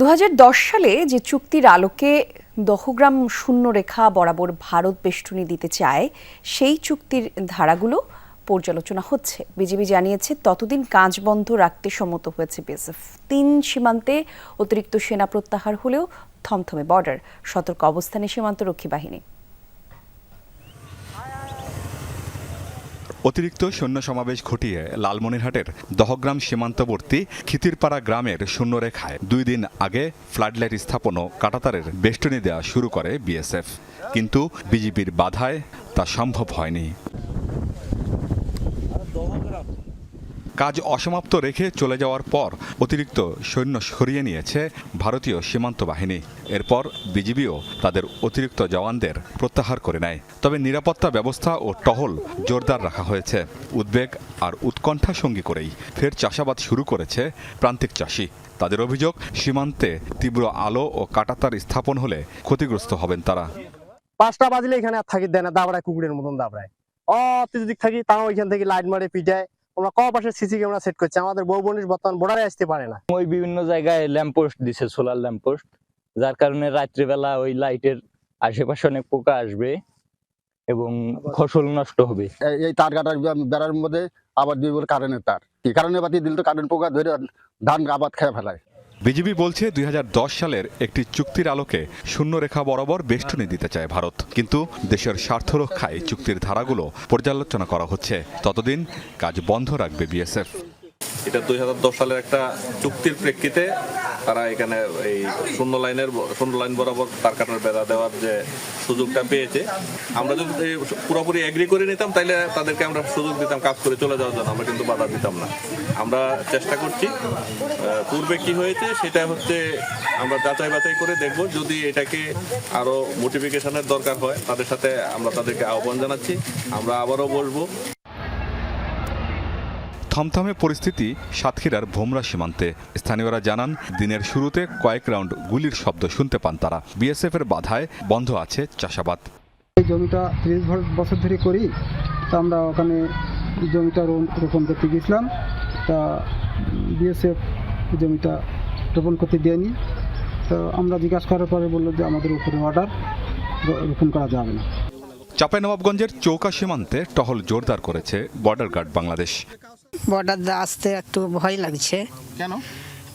দু হাজার দশ সালে যে চুক্তির আলোকে দহগ্রাম শূন্যরেখা বরাবর ভারত বেষ্টনী দিতে চায়, সেই চুক্তির ধারাগুলো পর্যালোচনা হচ্ছে। বিজেপি জানিয়েছে, ততদিন কাজ বন্ধ রাখতে সম্মত হয়েছে বিএসএফ। তিন সীমান্তে অতিরিক্ত সেনা প্রত্যাহার হলেও থমথমে বর্ডার। সতর্ক অবস্থানে সীমান্তরক্ষী বাহিনী। অতিরিক্ত সৈন্য সমাবেশ ঘটিয়ে লালমনিরহাটের দহগ্রাম সীমান্তবর্তী খিতিরপাড়া গ্রামের শূন্যরেখায় দুই দিন আগে ফ্লাডলাইট স্থাপন ও কাটাতারের বেষ্টনী দেওয়া শুরু করে বিএসএফ। কিন্তু বিজেপির বাধায় তা সম্ভব হয়নি। কাজ অসমাপ্ত রেখে চলে যাওয়ার পর অতিরিক্ত সৈন্য সরিয়ে নিয়েছে ভারতীয় সীমান্ত বাহিনী। এরপর বিজিবিও তাদের অতিরিক্ত জওয়ানদের প্রত্যাহার করে নেয়। তবে নিরাপত্তা ব্যবস্থা ও টহল জোরদার রাখা হয়েছে। উদ্বেগ আর উৎকণ্ঠা সঙ্গী করেই ফের চাষাবাদ শুরু করেছে প্রান্তিক চাষি। তাদের অভিযোগ, সীমান্তে তীব্র আলো ও কাটাতার স্থাপন হলে ক্ষতিগ্রস্ত হবেন তারা। পাঁচটা বাজলে এখানে আর থাকি দেয় না, দাবড়ায়, কুকুরের মতন দাবড়ায়। অত দিক থাকি, তাও এখান থেকে লাইট মারে, পিটায়। আমরা ক পাশে সিসি ক্যামেরা সেট করছি? আমাদের বউ বনিশ বর্তমান বোর্ডারে আসতে পারে না। ওই বিভিন্ন জায়গায় ল্যাম্পপোস্ট দিছে সোলার ল্যাম্পপোস্ট যার কারণে রাত্রিবেলা ওই লাইটের আশেপাশে অনেক পোকা আসবে এবং ফসল নষ্ট হবে। এই- এই তার কাটার বেড়ার মধ্যে আবার দুই বলে কারেন্টের তার। কি কারণে বাতি দিল তো কারেন্ট পোকা ধরে ধান আবাদ খেয়ে ফেলায়। বিজেপি বলছে দুই হাজার দশ সালের একটি চুক্তির আলোকে শূন্য রেখা বরাবর বেষ্টনী দিতে চায় ভারত। কিন্তু দেশের স্বার্থ রক্ষায় চুক্তির ধারাগুলো পর্যালোচনা করা হচ্ছে। ততদিন কাজ বন্ধ রাখবে বিএসএফ। এটা দুই হাজার দশ সালের একটা চুক্তির প্রেক্ষিতে তারা এখানে এই শূন্য লাইনের শূন্য লাইন বরাবর তার কাটার বেড়া দেওয়ার যে সুযোগটা পেয়েছে। আমরা যদি পুরোপুরি এগ্রি করে নিতাম তাহলে তাদেরকে আমরা সুযোগ দিতাম কাজ করে চলে যাওয়ার জন্য। আমরা কিন্তু বাধা দিতাম না। আমরা চেষ্টা করছি। পূর্বে কি হয়েছে সেটা হচ্ছে আমরা যাচাই বাছাই করে দেখব। যদি এটাকে আরও মোটিফিকেশনের দরকার হয়, তাদের সাথে আমরা তাদেরকে আহ্বান জানাচ্ছি। আমরা আবারও বলব থমথমে পরিস্থিতি সাতক্ষীরার ভোমরা সীমান্তে। স্থানীয়রা জানান দিনের শুরুতে কয়েক রাউন্ড গুলির শব্দ শুনতে পান তারা। বিএসএফ এর বাধায় বন্ধ আছে চাষাবাদ। এই জমিটা ত্রিশ বছর ধরে করি তা আমরা ওখানে জমিটা রোপণ করতে গেছিলাম তা বিএসএফ জমিটা রোপণ করতে দেয়নি। তো আমরা জিজ্ঞাসা করার পরে বলল যে আমাদের উপরে অর্ডার রোপণ করা যাবে না। চাঁপাইনবাবগঞ্জের চৌকা সীমান্তে টহল জোরদার করেছে বর্ডার গার্ড বাংলাদেশ। বর্ডার আসতে একটু ভয় লাগছে। কেন?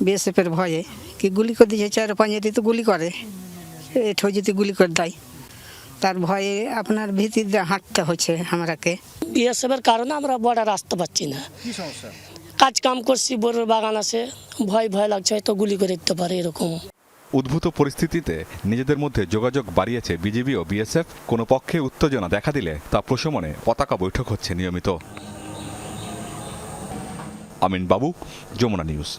বিএসএফের ভয়ে। কি গুলি করে দিয়েছে চার পাঁচটি তো গুলি করে এঠো যদি গুলি করে দেয়। তার ভয়ে আপনার ভিত্তিতে হাঁটতে হচ্ছে আমাকে বিএসএফের কারণে আমরা বর্ডার আসতে পারছি না। কাজ কাম করছি বড়োর বাগান আছে। ভয় ভয় লাগছে হয়তো গুলি করে দিতে পারে এরকম। উদ্ভূত পরিস্থিতিতে নিজেদের মধ্যে যোগাযোগ বাড়িয়েছে বিজিবি ও বিএসএফ। কোনো পক্ষে উত্তেজনা দেখা দিলে তা প্রশমনে পতাকা বৈঠক হচ্ছে নিয়মিত। আমিন বাবু যমুনা নিউজ।